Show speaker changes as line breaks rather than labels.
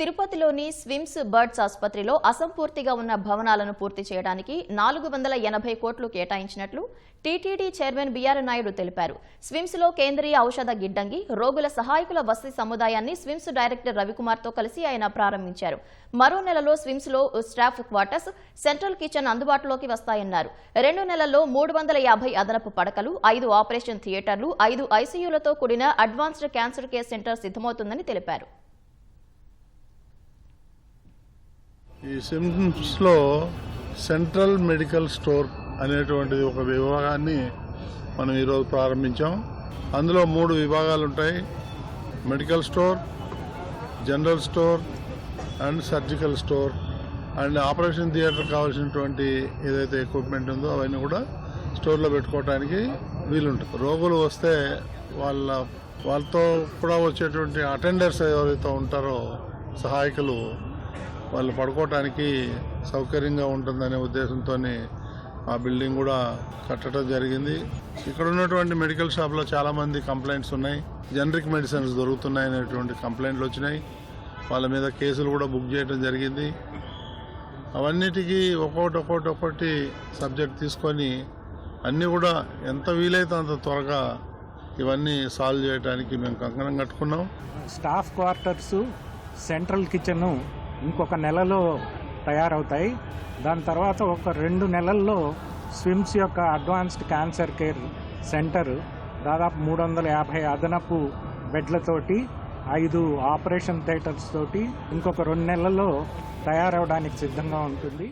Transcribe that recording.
తిరుపతిలోని స్విమ్స్ బర్డ్స్ ఆసుపత్రిలో అసంపూర్తిగా ఉన్న భవనాలను పూర్తి చేయడానికి నాలుగు వందల ఎనభై కోట్లు కేటాయించినట్లు టీటీడీ చైర్మన్ బీఆర్ నాయుడు తెలిపారు. స్విమ్స్లో కేంద్రీయ ఔషధ గిడ్డంగి రోగుల సహాయకుల వసతి సముదాయాన్ని స్విమ్స్ డైరెక్టర్ రవికుమార్తో కలిసి ఆయన ప్రారంభించారు. మరో నెలలో స్విమ్స్లో స్టాఫ్ క్వార్టర్స్ సెంట్రల్ కిచెన్ అందుబాటులోకి వస్తాయన్నారు. రెండు నెలల్లో మూడు వందల యాభై అదనపు పడకలు ఐదు ఆపరేషన్ థియేటర్లు ఐదు ఐసీయూలతో కూడిన అడ్వాన్స్డ్ క్యాన్సర్ కేర్ సెంటర్ సిద్ధమవుతుందని తెలిపారు.
ఈ సిమ్స్లో సెంట్రల్ మెడికల్ స్టోర్ అనేటువంటిది ఒక విభాగాన్ని మనం ఈరోజు ప్రారంభించాం. అందులో మూడు విభాగాలు ఉంటాయి medical store general store and surgical store and operation theatre కావాల్సినటువంటి ఏదైతే ఎక్విప్మెంట్ ఉందో అవన్నీ కూడా స్టోర్లో పెట్టుకోవడానికి వీలుంటుంది. రోగులు వస్తే వాళ్ళ వాళ్ళతో కూడా వచ్చేటువంటి అటెండర్స్ ఎవరైతే ఉంటారో సహాయకులు వాళ్ళు పడుకోవటానికి సౌకర్యంగా ఉంటుందనే ఉద్దేశంతో ఆ బిల్డింగ్ కూడా కట్టడం జరిగింది. ఇక్కడ ఉన్నటువంటి మెడికల్ షాప్లో చాలామంది కంప్లైంట్స్ ఉన్నాయి. జనరిక్ మెడిసిన్స్ దొరుకుతున్నాయి అనేటువంటి కంప్లైంట్లు వచ్చినాయి. వాళ్ళ మీద కేసులు కూడా బుక్ చేయడం జరిగింది. అవన్నిటికీ ఒక్కొక్కటి ఒక్కొక్కటి ఒక్కొక్కటి సబ్జెక్ట్ తీసుకొని అన్నీ కూడా ఎంత వీలైతే అంత త్వరగా ఇవన్నీ సాల్వ్ చేయడానికి మేము కంకణం కట్టుకున్నాం.
స్టాఫ్ క్వార్టర్స్ సెంట్రల్ కిచెన్ ఇంకొక నెలలో తయారవుతాయి. దాని తర్వాత ఒక రెండు నెలల్లో స్విమ్స్ యొక్క అడ్వాన్స్డ్ క్యాన్సర్ కేర్ సెంటర్ దాదాపు మూడు వందల యాభై అదనపు బెడ్లతోటి ఐదు ఆపరేషన్ థియేటర్స్ తోటి ఇంకొక రెండు నెలల్లో తయారవడానికి సిద్ధంగా ఉంటుంది.